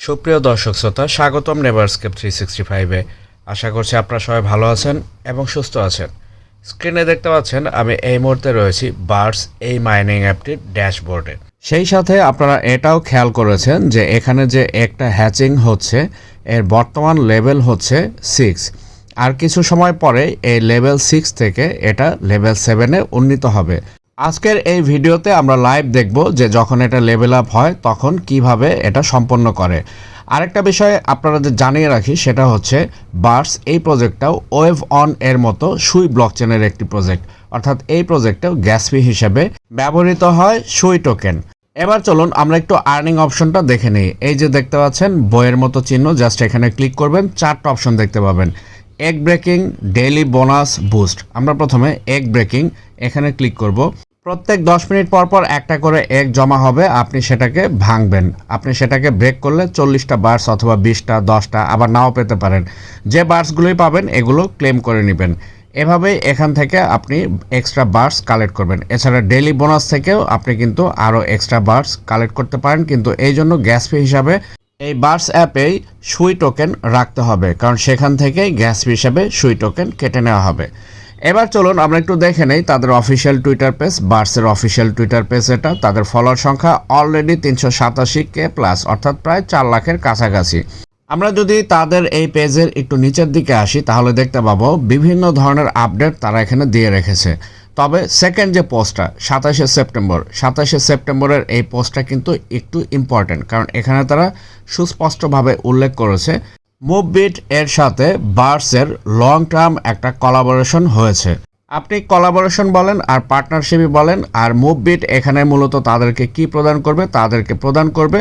সুপ্রিয় দর্শক শ্রোতা, স্বাগতম নেভারস্কেপ থ্রি সিক্সটি ফাইভে আশা করছি আপনারা সবাই ভালো আছেন এবং সুস্থ আছেন। স্ক্রিনে দেখতে পাচ্ছেন, আমি এই মুহূর্তে রয়েছি বার্স এই মাইনিং অ্যাপটির ড্যাশবোর্ডে সেই সাথে আপনারা এটাও খেয়াল করেছেন যে এখানে যে একটা হ্যাচিং হচ্ছে, এর বর্তমান লেভেল হচ্ছে সিক্স আর কিছু সময় পরে এই লেভেল সিক্স থেকে এটা লেভেল সেভেনে উন্নীত হবে। আজকের এই ভিডিওতে আমরা লাইভ দেখব যে যখন এটা লেভেল আপ হয়, তখন কীভাবে এটা সম্পন্ন করে। আরেকটা বিষয় আপনারা যে জানিয়ে রাখি, সেটা হচ্ছে বার্স এই প্রজেক্টটাও ওয়েভ অন এর মতো সুই ব্লকচেনের একটি প্রজেক্ট অর্থাৎ এই প্রজেক্টটাও গ্যাস ফি হিসেবে ব্যবহৃত হয় সুই টোকেন এবার চলুন আমরা একটু আর্নিং অপশনটা দেখে নিই। এই যে দেখতে পাচ্ছেন, বইয়ের মতো চিহ্ন জাস্ট এখানে ক্লিক করবেন, চারটা অপশন দেখতে পাবেন। Egg breaking daily bonus boost আমরা প্রথমে এগ ব্রেকিং এখানে ক্লিক করব। প্রত্যেক দশ মিনিট পর পর একটা করে এগ জমা হবে, আপনি সেটাকে ভাঙবেন। আপনি সেটাকে ব্রেক করলে চল্লিশটা বার্স অথবা বিশটা, দশটা, আবার নাও পেতে পারেন। যে বার্সগুলোই পাবেন, এগুলো ক্লেম করে নেবেন। এভাবেই এখান থেকে আপনি এক্সট্রা বার্স কালেক্ট করবেন। এছাড়া ডেইলি বোনাস থেকেও আপনি কিন্তু আরও এক্সট্রা বার্স কালেক্ট করতে পারেন, কিন্তু এই জন্য গ্যাস ফি হিসাবে এই বার্স অ্যাপেই সুই টোকেন রাখতে হবে, কারণ সেখান থেকেই গ্যাস ফি হিসাবে সুই টোকেন কেটে নেওয়া হবে। এবার চলুন আমরা একটু দেখে নেই তাদের অফিসিয়াল টুইটার পেজ বার্সের অফিসিয়াল টুইটার পেজ এটা। তাদের ফলোয়ার সংখ্যা অলরেডি তিনশো সাতাশি কে প্লাস অর্থাৎ প্রায় চার লাখের কাছাকাছি। আমরা যদি তাদের এই পেজের একটু নিচের দিকে আসি, তাহলে দেখতে পাবো বিভিন্ন ধরনের আপডেট তারা এখানে দিয়ে রেখেছে। তবে সেকেন্ড যে পোস্টটা সাতাশে সেপ্টেম্বর সাতাশে সেপ্টেম্বরের এই পোস্টটা কিন্তু একটু ইম্পর্ট্যান্ট কারণ এখানে তারা সুস্পষ্টভাবে উল্লেখ করেছে মুভবিট এর সাথে বার্সের লং টার্ম একটা কলাবোরেশন হয়েছে। আপনি কলাবোরেশন বলেন আর পার্টনারশিপই বলেন, আর মুভবিট এখানে মূলত তাদেরকে কি প্রদান করবে? তাদেরকে প্রদান করবে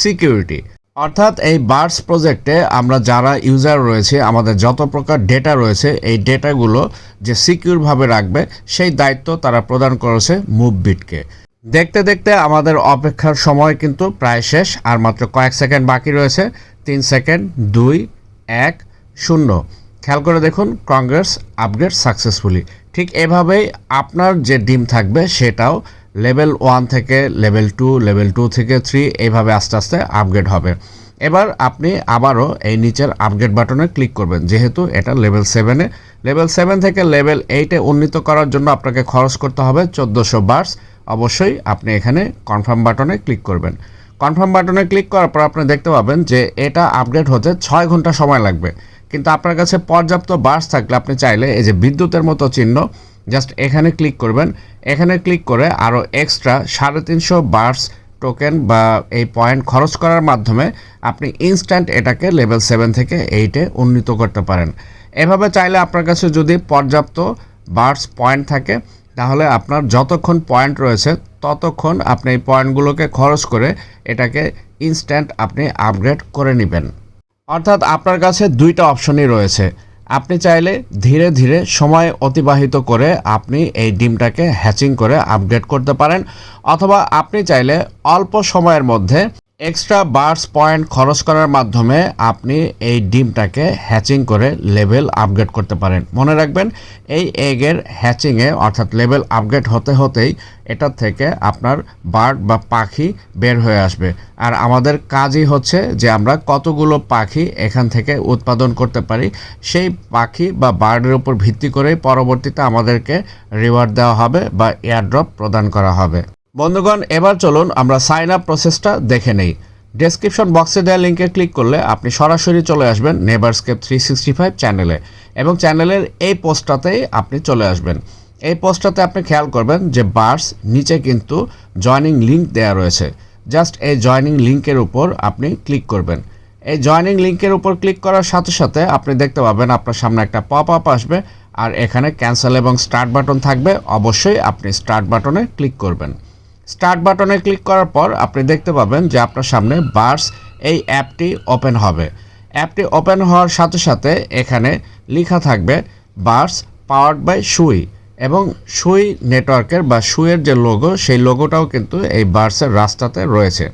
সিকিউরিটি অর্থাৎ এই বার্স প্রজেক্টে আমরা যারা ইউজার রয়েছে, আমাদের যত প্রকার ডেটা রয়েছে, এই ডেটাগুলো যে সিকিউরভাবে রাখবে, সেই দায়িত্ব তারা প্রদান করেছে মুভবিটকে। দেখতে দেখতে আমাদের অপেক্ষার সময় কিন্তু প্রায় শেষ, আর মাত্র কয়েক সেকেন্ড বাকি রয়েছে। তিন সেকেন্ড, দুই, এক, শূন্য। খেয়াল করে দেখুন কংগ্রেস আপগ্রেড সাকসেসফুলি ঠিক এভাবেই আপনার যে ডিম থাকবে সেটাও লেভেল ওয়ান থেকে লেভেল টু লেভেল টু থেকে থ্রি এইভাবে আস্তে আস্তে আপগ্রেড হবে। এবার আপনি আবারও এই নিচের আপগ্রেড বাটনে ক্লিক করবেন। যেহেতু এটা লেভেল সেভেনে লেভেল সেভেন থেকে লেভেল এইটে উন্নীত করার জন্য আপনাকে খরচ করতে হবে চোদ্দোশো বার্স অবশ্যই আপনি এখানে কনফার্ম বাটনে ক্লিক করবেন। কনফার্ম বাটনে ক্লিক করার পর আপনি দেখতে পাবেন যে এটা আপডেট হতে ছয় ঘণ্টা সময় লাগবে। কিন্তু আপনার কাছে পর্যাপ্ত বার্স থাকলে আপনি চাইলে এই যে বিদ্যুতের মতো চিহ্ন, জাস্ট এখানে ক্লিক করবেন। এখানে ক্লিক করে আরও এক্সট্রা সাড়ে তিনশো বার্স টোকেন বা এই পয়েন্ট খরচ করার মাধ্যমে আপনি ইনস্ট্যান্ট এটাকে লেভেল সেভেন থেকে এইটে উন্নীত করতে পারেন। এভাবে চাইলে আপনার কাছে যদি পর্যাপ্ত বার্স পয়েন্ট থাকে তাহলে আপনার যতক্ষণ পয়েন্ট রয়েছে, ততক্ষণ আপনি এই পয়েন্টগুলোকে খরচ করে এটাকে ইনস্ট্যান্ট আপনি আপগ্রেড করে নেবেন। অর্থাৎ আপনার কাছে দুইটা অপশনই রয়েছে। আপনি চাইলে ধীরে ধীরে সময় অতিবাহিত করে আপনি এই ডিমটাকে হ্যাচিং করে আপগ্রেড করতে পারেন, অথবা আপনি চাইলে অল্প সময়ের মধ্যে এক্সট্রা বার্স পয়েন্ট খরচ করার মাধ্যমে আপনি এই ডিমটাকে হ্যাচিং করে লেভেল আপগ্রেড করতে পারেন। মনে রাখবেন, এই এগের হ্যাচিংয়ে অর্থাৎ লেভেল আপগ্রেড হতে হতেই এটার থেকে আপনার বার্ড বা পাখি বের হয়ে আসবে। আর আমাদের কাজই হচ্ছে যে আমরা কতগুলো পাখি এখান থেকে উৎপাদন করতে পারি, সেই পাখি বা বার্ডের উপর ভিত্তি করেই পরবর্তীতে আমাদেরকে রিওয়ার্ড দেওয়া হবে বা এয়ারড্রপ প্রদান করা হবে। বন্ধুগণ, এবার চলুন আমরা সাইন আপ প্রসেসটা দেখে নেই। ডেসক্রিপশন বক্সে দেওয়া লিঙ্কে ক্লিক করলে আপনি সরাসরি চলে আসবেন নেবারস্কেপ থ্রি সিক্সটি ফাইভ চ্যানেলে এবং চ্যানেলের এই পোস্টটাতেই আপনি চলে আসবেন। এই পোস্টটাতে আপনি খেয়াল করবেন যে বার্স নিচে কিন্তু জয়নিং লিঙ্ক দেওয়া রয়েছে। জাস্ট এই জয়নিং লিঙ্কের উপর আপনি ক্লিক করবেন। এই জয়নিং লিঙ্কের উপর ক্লিক করার সাথে সাথে আপনি দেখতে পাবেন আপনার সামনে একটা পপ আপ আসবে আর এখানে ক্যান্সেল এবং স্টার্ট বাটন থাকবে। অবশ্যই আপনি স্টার্ট বাটনে ক্লিক করবেন। স্টার্ট বাটনে ক্লিক করার পর আপনি দেখতে পাবেন যে আপনার সামনে বার্স এই অ্যাপটি ওপেন হবে। অ্যাপটি ওপেন হওয়ার সাথে সাথে এখানে লেখা থাকবে বার্স পাওয়ার্ড বাই সুই এবং সুই নেটওয়ার্কের বা সুইয়ের যে লোগো, সেই লোগোটাও কিন্তু এই বার্সের রাস্তাতে রয়েছে।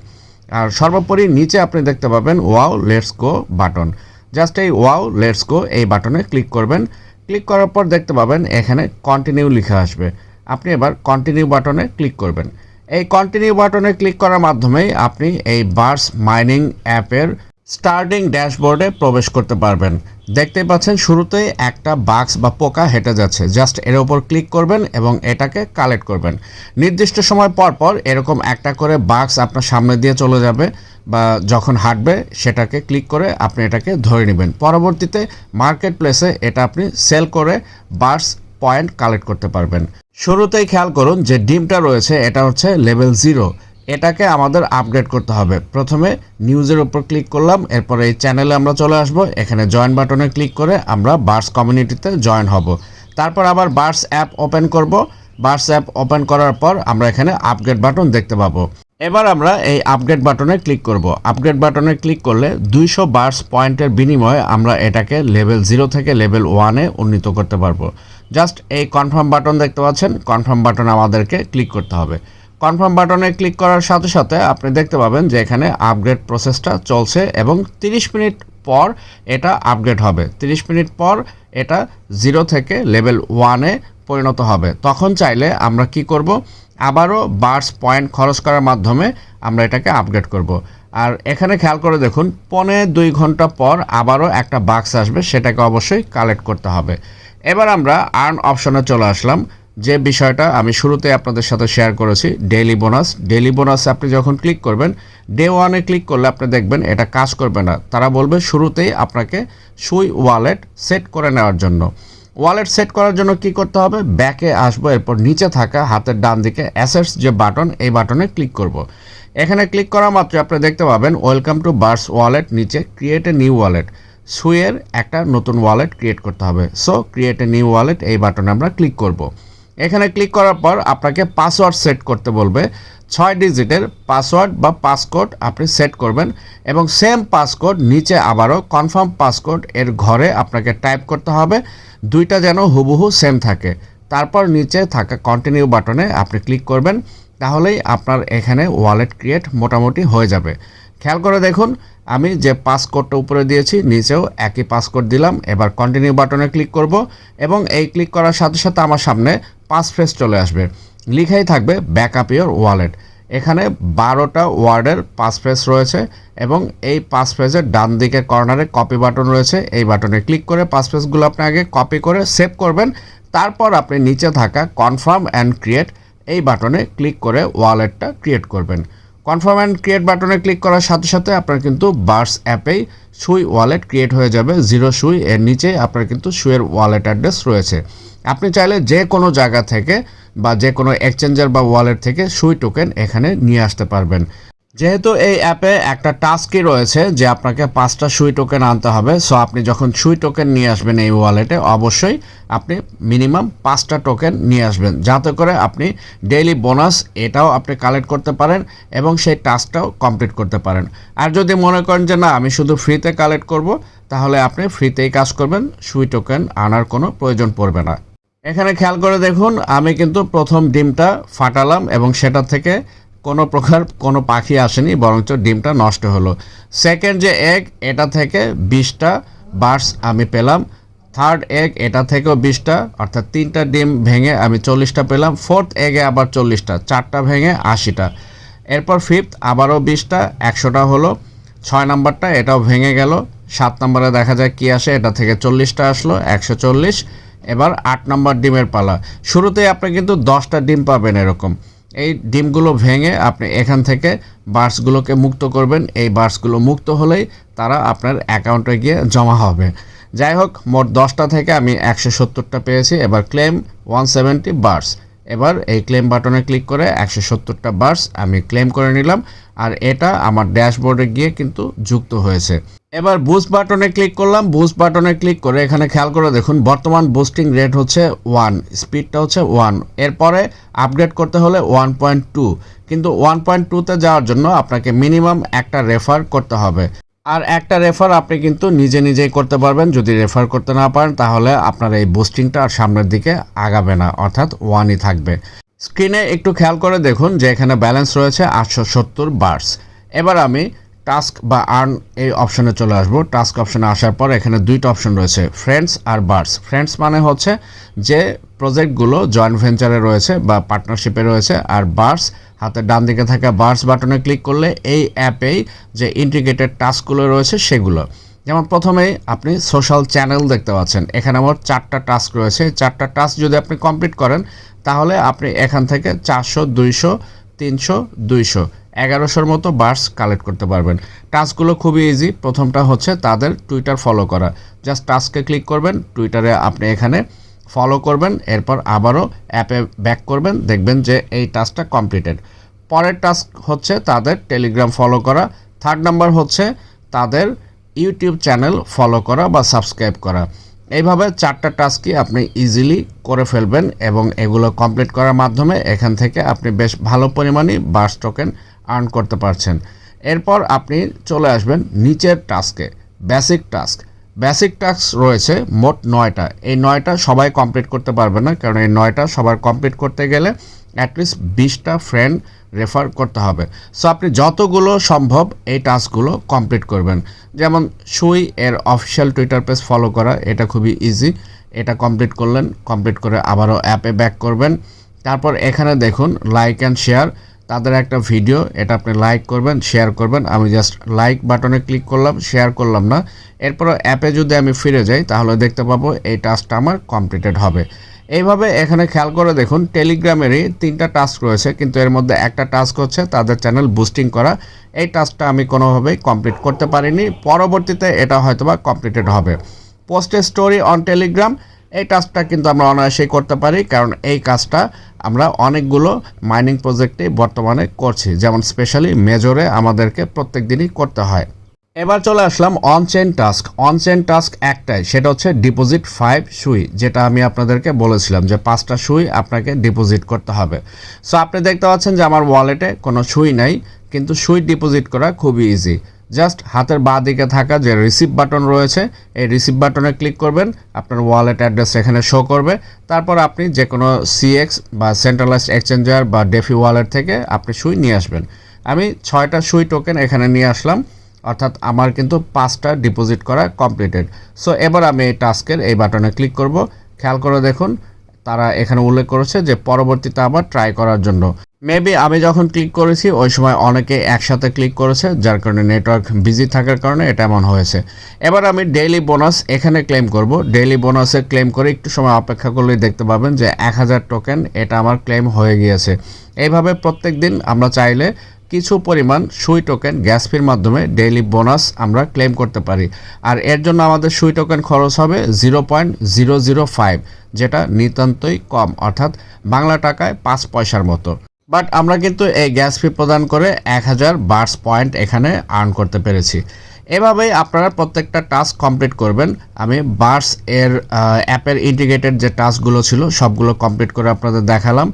আর সর্বোপরি নিচে আপনি দেখতে পাবেন wow, let's go button. Just এই ওয়াও, লেটস গো এই বাটনে ক্লিক করবেন। ক্লিক করার পর দেখতে পাবেন এখানে কন্টিনিউ লেখা আসবে। আপনি এবার কন্টিনিউ বাটনে ক্লিক করবেন। এই কন্টিনিউ বাটনে ক্লিক করার মাধ্যমে আপনি এই বার্স মাইনিং অ্যাপের স্টার্টিং ড্যাশবোর্ডে প্রবেশ করতে পারবেন। দেখতে পাচ্ছেন, শুরুতেই একটা বাক্স বা পোকা হেঁটে যাচ্ছে। জাস্ট এর ওপর ক্লিক করবেন এবং এটাকে কালেক্ট করবেন। নির্দিষ্ট সময় পর পর এরকম একটা করে বাক্স আপনার সামনে দিয়ে চলে যাবে বা যখন হাঁটবে, সেটাকে ক্লিক করে আপনি এটাকে ধরে নেবেন। পরবর্তীতে মার্কেট প্লেসে এটা আপনি সেল করে বার্স পয়েন্ট কালেক্ট করতে পারবেন। শুরুতেই খেয়াল করুন যে ডিমটা রয়েছে, এটা হচ্ছে লেভেল জিরো। এটাকে আমাদের আপডেট করতে হবে। প্রথমে নিউজের উপর ক্লিক করলাম, এরপরে এই চ্যানেলে আমরা চলে আসব। এখানে জয়েন বাটনে ক্লিক করে আমরা বার্স কমিউনিটিতে জয়েন হব। তারপর আবার বার্স অ্যাপ ওপেন করব। বার্স অ্যাপ ওপেন করার পর আমরা এখানে আপডেট বাটন দেখতে পাবো। এবার আমরা এই আপগ্রেড বাটনে ক্লিক করব। আপগ্রেড বাটনে ক্লিক করলে দুইশো বার্স পয়েন্টের বিনিময়ে আমরা এটাকে লেভেল জিরো থেকে লেভেল ওয়ানে উন্নীত করতে পারব। জাস্ট এই কনফার্ম বাটন দেখতে পাচ্ছেন। কনফার্ম বাটনে আমাদেরকে ক্লিক করতে হবে। কনফার্ম বাটনে ক্লিক করার সাথে সাথে আপনি দেখতে পাবেন যে এখানে আপগ্রেড প্রসেসটা চলছে এবং 30 মিনিট পর এটা আপগ্রেড হবে। 30 মিনিট পর এটা জিরো থেকে লেভেল ওয়ানে পরিণত হবে। তখন চাইলে আমরা কি করব? আবারও বার্স পয়েন্ট খরচ করার মাধ্যমে আমরা এটাকে আপগ্রেড করব। আর এখানে খেয়াল করে দেখুন, পনে দুই ঘণ্টা পর আবারও একটা বাক্স আসবে, সেটাকে অবশ্যই কালেক্ট করতে হবে। এবার আমরা আর্ন অপশনে চলে আসলাম। যে বিষয়টা আমি শুরুতে আপনাদের সাথে শেয়ার করেছি ডেইলি বোনাস ডেইলি বোনাস আপনি যখন ক্লিক করবেন ডে ওয়ানে ক্লিক করলে আপনি দেখবেন এটা কাজ করবে না। তারা বলবে শুরুতেই আপনাকে সুই ওয়ালেট সেট করে নেওয়ার জন্য। ওয়ালেট সেট করার জন্য কি করতে হবে ব্যাকে আসব, এরপর নিচে থাকা হাতের ডান দিকে অ্যাসেটস যে বাটন, এই বাটনে ক্লিক করব। এখানে ক্লিক করা মাত্র আপনি দেখতে পাবেন, ওয়েলকাম টু বার্স ওয়ালেট, নিচে ক্রিয়েট এ নিউ ওয়ালেট সুইয়ের একটা নতুন ওয়ালেট ক্রিয়েট করতে হবে so, create a new wallet, এই বাটনে আমরা ক্লিক করব। এখানে ক্লিক করার পর আপনাকে পাসওয়ার্ড সেট করতে বলবে। ছয় ডিজিটের পাসওয়ার্ড বা পাসকোড আপনি সেট করবেন এবং সেম পাসকোড নিচে আবারও কনফার্ম পাসকোড এর ঘরে আপনাকে টাইপ করতে হবে। দুইটা যেন হুবহু সেম থাকে। তারপর নিচে থাকা কন্টিনিউ বাটনে আপনি ক্লিক করবেন। তাহলেই আপনার এখানে ওয়ালেট ক্রিয়েট মোটামুটি হয়ে যাবে। খেয়াল করে দেখুন, আমি যে পাসকোডটা উপরে দিয়েছি, নিচেও একই পাসকোড দিলাম। এবার কন্টিনিউ বাটনে ক্লিক করব এবং এই ক্লিক করার সাথে সাথে আমার সামনে পাস ফ্রেজ চলে আসবে। লিখাই থাকবে ব্যাকআপ ইওর ওয়ালেট এখানে বারোটা ওয়ার্ডের পাস ফ্রেজ রয়েছে এবং এই পাস ফ্রেজের ডান দিকে কর্নারে কপি বাটন রয়েছে। এই বাটনে ক্লিক করে পাস ফ্রেজগুলো আপনি আগে কপি করে সেভ করবেন। তারপর আপনি নিচে থাকা কনফার্ম অ্যান্ড ক্রিয়েট এই বাটনে ক্লিক করে ওয়ালেটটা ক্রিয়েট করবেন। কনফার্ম অ্যান্ড ক্রিয়েট বাটনে ক্লিক করার সাথে সাথে আপনার কিন্তু বার্স অ্যাপেই সুই ওয়ালেট ক্রিয়েট হয়ে যাবে। জিরো সুই এর নিচে আপনার কিন্তু সুইয়ের ওয়ালেট অ্যাড্রেস রয়েছে। আপনি চাইলে যে কোনো জায়গা থেকে বা যে কোনো এক্সচেঞ্জার বা ওয়ালেট থেকে সুই টোকেন এখানে নিয়ে আসতে পারবেন। যেহেতু এই অ্যাপে একটা টাস্কই রয়েছে যে আপনাকে পাঁচটা সুই টোকেন আনতে হবে সো আপনি যখন সুই টোকেন নিয়ে আসবেন এই ওয়ালেটে অবশ্যই আপনি মিনিমাম পাঁচটা টোকেন নিয়ে আসবেন, যাতে করে আপনি ডেইলি বোনাস এটাও আপনি কালেক্ট করতে পারেন এবং সেই টাস্কটাও কমপ্লিট করতে পারেন। আর যদি মনে করেন যে না, আমি শুধু ফ্রিতে কালেক্ট করব, তাহলে আপনি ফ্রিতেই কাজ করবেন, সুই টোকেন আনার কোনো প্রয়োজন পড়বে না। এখানে খেয়াল করে দেখুন, আমি কিন্তু প্রথম ডিমটা ফাটালাম এবং সেটা থেকে কোনো প্রকার কোনো পাখি আসেনি, বরঞ্চ ডিমটা নষ্ট হলো। সেকেন্ড যে এগ এটা থেকে বিশটা বার্স আমি পেলাম। থার্ড এগ এটা থেকেও বিশটা, অর্থাৎ তিনটা ডিম ভেঙে আমি চল্লিশটা পেলাম। ফোর্থ এগে আবার চল্লিশটা, চারটা ভেঙে আশিটা। এরপর ফিফথ আবারও বিশটা, একশোটা হলো। ছয় নাম্বারটা, এটাও ভেঙে গেল। সাত নম্বরে দেখা যায় কি আসে, এটা থেকে চল্লিশটা আসলো, একশো চল্লিশ। এবার আট নম্বর ডিমের পালা। শুরুতেই আপনি কিন্তু দশটা ডিম পাবেন এরকম। এই ডিমগুলো ভেঙে আপনি এখান থেকে বার্সগুলোকে মুক্ত করবেন। এই বার্সগুলো মুক্ত হলেই তারা আপনার অ্যাকাউন্টে গিয়ে জমা হবে। যাই হোক, মোট দশটা থেকে আমি একশো সত্তরটা পেয়েছি। এবার ক্লেম ওয়ান সেভেন্টি বার্স। এবার এই ক্লেম বাটনে ক্লিক করে একশো সত্তরটা বার্স আমি ক্লেম করে নিলাম। আর এটা আমার ড্যাশবোর্ডে গিয়ে কিন্তু যুক্ত হয়েছে। এবার বুস্ট বাটনে ক্লিক করলাম। বুস্ট বাটনে ক্লিক করে এখানে খেয়াল করে দেখুন, বর্তমান বুস্টিং রেট হচ্ছে ওয়ান স্পিডটা হচ্ছে ওয়ান এরপরে আপগ্রেড করতে হলে ওয়ান পয়েন্ট টু কিন্তু ওয়ান পয়েন্ট টুতে যাওয়ার জন্য আপনাকে মিনিমাম একটা রেফার করতে হবে। আর একটা রেফার আপনি কিন্তু নিজে নিজেই করতে পারবেন। যদি রেফার করতে না পারেন, তাহলে আপনার এই বুস্টিংটা আর সামনের দিকে আগাবে না, অর্থাৎ ওয়ানই থাকবে। স্ক্রিনে একটু খেয়াল করে দেখুন যে এখানে ব্যালেন্স রয়েছে আটশো সত্তর বার্স এবার আমি টাস্ক বা আর্ন এই অপশনে চলে আসব। টাস্ক অপশনে আসার পর এখানে দুইটা অপশন রয়েছে, ফ্রেন্ডস আর বার্স ফ্রেন্ডস মানে হচ্ছে যে প্রজেক্টগুলো জয়েন্ট ভেঞ্চারে রয়েছে বা পার্টনারশিপে রয়েছে আর বার্স হাতের ডান দিকে থাকা বার্স বাটনে ক্লিক করলে এই অ্যাপেই যে ইন্টিগ্রেটেড টাস্কগুলো রয়েছে সেগুলো। যেমন প্রথমেই আপনি সোশ্যাল চ্যানেল দেখতে পাচ্ছেন, এখানে আমার চারটা টাস্ক রয়েছে। চারটা টাস্ক যদি আপনি কমপ্লিট করেন, তাহলে আপনি এখান থেকে চারশো, দুইশো তিনশো, দুইশো, এগারোশোর মতো বার্স কালেক্ট করতে পারবেন। টাস্কগুলো খুবই ইজি প্রথমটা হচ্ছে তাদের টুইটার ফলো করা। জাস্ট টাস্কে ক্লিক করবেন টুইটারে আপনি এখানে ফলো করবেন, এরপর আবারও অ্যাপে ব্যাক করবেন, দেখবেন যে এই টাস্কটা কমপ্লিটেড পরের টাস্ক হচ্ছে তাদের টেলিগ্রাম ফলো করা। থার্ড নাম্বার হচ্ছে তাদের ইউটিউব চ্যানেল ফলো করা বা সাবস্ক্রাইব করা। এইভাবে চারটা টাস্কই আপনি ইজিলি করে ফেলবেন এবং এগুলো কমপ্লিট করার মাধ্যমে এখান থেকে আপনি বেশ ভালো পরিমাণে বার্স টোকেন আর্ন করতে পারছেন। এরপর আপনি চলে আসবেন নিচের টাস্কে বেসিক টাস্ক বেসিক টাস্ক রয়েছে মোট নয়টা। এই নয়টা সবাই কমপ্লিট করতে পারবে না, কারণ এই নয়টা সবার কমপ্লিট করতে গেলে অ্যাটলিস্ট বিশটা ফ্রেন্ড রেফার করতে হবে। সো আপনি যতগুলো সম্ভব এই টাস্কগুলো কমপ্লিট করবেন। যেমন, সুই এর অফিসিয়াল টুইটার পেজ ফলো করা, এটা খুবই ইজি এটা কমপ্লিট করলেন কমপ্লিট করে আবারও অ্যাপে ব্যাক করবেন। তারপর এখানে দেখুন লাইক অ্যান্ড শেয়ার তাদের একটা ভিডিও এটা আপনি লাইক করবেন শেয়ার করবেন। আমি জাস্ট লাইক বাটনে ক্লিক করলাম শেয়ার করলাম না। এরপর অ্যাপে যদি আমি ফিরে যাই, তাহলে দেখতে পাবো এই টাস্কটা আমার কমপ্লিটেড হবে। এইভাবে এখানে খেয়াল করে দেখুন টেলিগ্রামেরই তিনটা টাস্ক রয়েছে, কিন্তু এর মধ্যে একটা টাস্ক হচ্ছে তাদের চ্যানেল বুস্টিং করা। এই টাস্কটা আমি কোনোভাবেই কমপ্লিট করতে পারিনি, পরবর্তীতে এটা হয়তোবা কমপ্লিটেড হবে। পোস্টে স্টোরি অন টেলিগ্রাম এই টাস্কটা কিন্তু আমরা অনায়াসেই করতে পারি, কারণ এই কাজটা আমরা অনেকগুলো মাইনিং প্রজেক্টে বর্তমানে করছি, যেমন স্পেশালি মেজরে আমাদেরকে প্রত্যেক দিনই করতে হয়। এবার চলে আসলাম on chain task on chain task একটাই, সেটা হচ্ছে ডিপোজিট ফাইভ সুই যেটা আমি আপনাদেরকে বলেছিলাম যে পাঁচটা সুই আপনাকে ডিপোজিট করতে হবে। সো আপনি দেখতে পাচ্ছেন যে আমার ওয়ালেটে কোনো সুই নাই, কিন্তু সুই ডিপোজিট করা খুবই ইজি জাস্ট হাতের বাঁ দিকে থাকা যে রিসিভ বাটন রয়েছে, এই রিসিভ বাটনে ক্লিক করবেন, আপনার ওয়ালেট অ্যাড্রেস এখানে শো করবে। তারপর আপনি যে কোনো সিএক্স বা সেন্ট্রালাইজড এক্সচেঞ্জার বা ডেফি ওয়ালেট থেকে আপনি সুই নিয়ে আসবেন। আমি ছয়টা সুই টোকেন এখানে নিয়ে আসলাম। অর্থাৎ আমার কিন্তু পাঁচটা ডিপোজিট করা কমপ্লিটেড সো এবার আমি এই টাস্কের এই বাটনে ক্লিক করব। খেয়াল করে দেখুন, তারা এখানে উল্লেখ করেছে যে পরবর্তীতে আবার ট্রাই করার জন্য। মেবি আমি যখন ক্লিক করেছি, ওই সময় অনেকে একসাথে ক্লিক করেছে, যার কারণে নেটওয়ার্ক বিজি থাকার কারণে এটা এমন হয়েছে। এবার আমি ডেইলি বোনাস এখানে ক্লেম করব। ডেইলি বোনাসে ক্লেম করে একটু সময় অপেক্ষা করলেই দেখতে পাবেন যে এক হাজার টোকেন এটা আমার ক্লেম হয়ে গিয়েছে। এইভাবে প্রত্যেক দিন আমরা চাইলে কিছু পরিমাণ সুই টোকেন গ্যাস ফির মাধ্যমে ডেইলি বোনাস আমরা ক্লেম করতে পারি। আর এর জন্য আমাদের সুই টোকেন খরচ হবে zero point zero zero five যেটা নিতান্তই কম, অর্থাৎ বাংলা টাকায় পাঁচ পয়সার মতো। বাট আমরা কিন্তু এই গ্যাস ফি প্রদান করে এক হাজার বার্স পয়েন্ট এখানে আর্ন করতে পেরেছি। এভাবেই আপনারা প্রত্যেকটা টাস্ক কমপ্লিট করবেন। আমি বার্স এর অ্যাপের ইন্টিগ্রেটেড যে টাস্কগুলো ছিল, সবগুলো কমপ্লিট করে আপনাদের দেখালাম।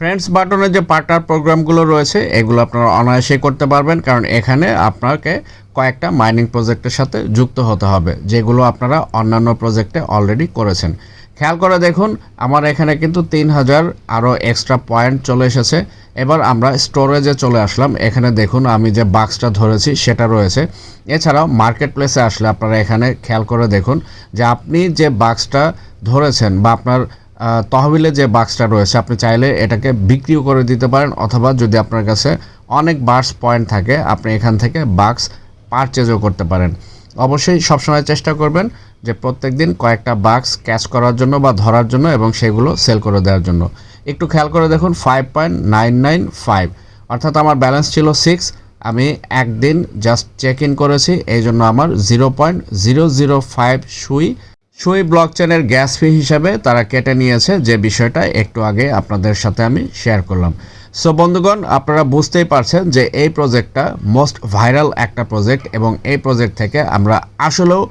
ফ্রেন্ডস বাটনে যে পার্টনার প্রোগ্রামগুলো রয়েছে, এগুলো আপনারা অনায়াসেই করতে পারবেন, কারণ এখানে আপনাকে কয়েকটা মাইনিং প্রজেক্টের সাথে যুক্ত হতে হবে, যেগুলো আপনারা অন্যান্য প্রজেক্টে অলরেডি করেছেন। খেয়াল করে দেখুন, আমার এখানে কিন্তু তিন হাজার আরও এক্সট্রা পয়েন্ট চলে এসেছে। এবার আমরা স্টোরেজে চলে আসলাম। এখানে দেখুন, আমি যে বাক্সটা ধরেছি, সেটা রয়েছে। এছাড়াও মার্কেট প্লেসে আসলে আপনারা এখানে খেয়াল করে দেখুন যে আপনি যে বাক্সটা ধরেছেন বা আপনার তহবিলে যে বাক্সটা রয়েছে, আপনি চাইলে এটাকে বিক্রিও করে দিতে পারেন অথবা যদি আপনার কাছে অনেক বার্স পয়েন্ট থাকে, আপনি এখান থেকে বাক্স পারচেজও করতে পারেন। অবশ্যই সবসময় চেষ্টা করবেন যে প্রত্যেক দিন কয়েকটা বাক্স ক্যাচ করার জন্য বা ধরার জন্য এবং সেগুলো সেল করে দেওয়ার জন্য। একটু খেয়াল করে দেখুন five point nine nine five অর্থাৎ আমার ব্যালেন্স ছিল সিক্স আমি একদিন জাস্ট চেক ইন করেছি এই জন্য আমার zero point zero zero five Sui Sui block চেনের গ্যাস ফি হিসাবে তারা কেটে নিয়েছে। যে বিষয়টা একটু আগে আপনাদের সাথে আমি শেয়ার করলাম। সো বন্ধুগণ, আপনারা বুঝতেই পারছেন যে এই প্রজেক্টটা মোস্ট ভাইরাল একটা প্রজেক্ট এবং এই প্রজেক্ট থেকে আমরা আসলেও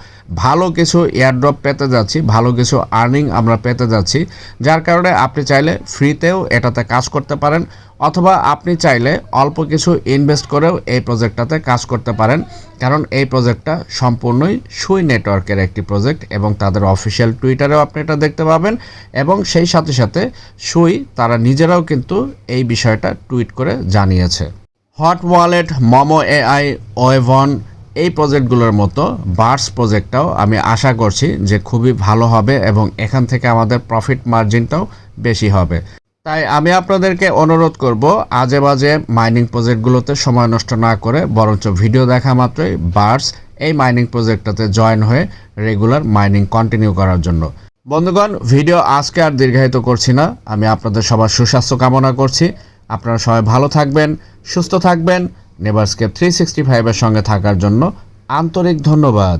ভালো কিছু এয়ারড্রপ পেতে যাচ্ছি, ভালো কিছু আর্নিং আমরা পেতে যাচ্ছি। যার কারণে আপনি চাইলে ফ্রিতেও এটাতে কাজ করতে পারেন। অথবা আপনি চাইলে অল্প কিছু ইনভেস্ট করেও এই প্রজেক্টটাতে কাজ করতে পারেন। কারণ এই প্রজেক্টটা সম্পূর্ণই সুই নেটওয়ার্কের একটি প্রজেক্ট এবং তাদের অফিসিয়াল টুইটারেও আপনি এটা দেখতে পাবেন এবং সেই সাথে সাথে সুই তারা নিজেরাও কিন্তু এই বিষয়টা টুইট করে জানিয়েছে। হট ওয়ালেট মমো এআই ওয়েভন এই প্রজেক্টগুলোর মতো বার্স প্রজেক্টটাও আমি আশা করছি যে খুবই ভালো হবে এবং এখান থেকে আমাদের প্রফিট মার্জিনটাও বেশি হবে। তাই আমি আপনাদেরকে অনুরোধ করব আজে বাজে মাইনিং প্রজেক্টগুলোতে সময় নষ্ট না করে, বরঞ্চ ভিডিও দেখা মাত্রই বার্স এই মাইনিং প্রজেক্টটাতে জয়েন হয়ে রেগুলার মাইনিং কন্টিনিউ করার জন্য। বন্ধুগণ ভিডিও আজকে আর দীর্ঘায়িত করছি না। আমি আপনাদের সবার সুস্বাস্থ্য কামনা করছি। আপনারা সবাই ভালো থাকবেন, সুস্থ থাকবেন নেভারস্কেপ থ্রি সিক্সটি ফাইভের সঙ্গে থাকার জন্য আন্তরিক ধন্যবাদ।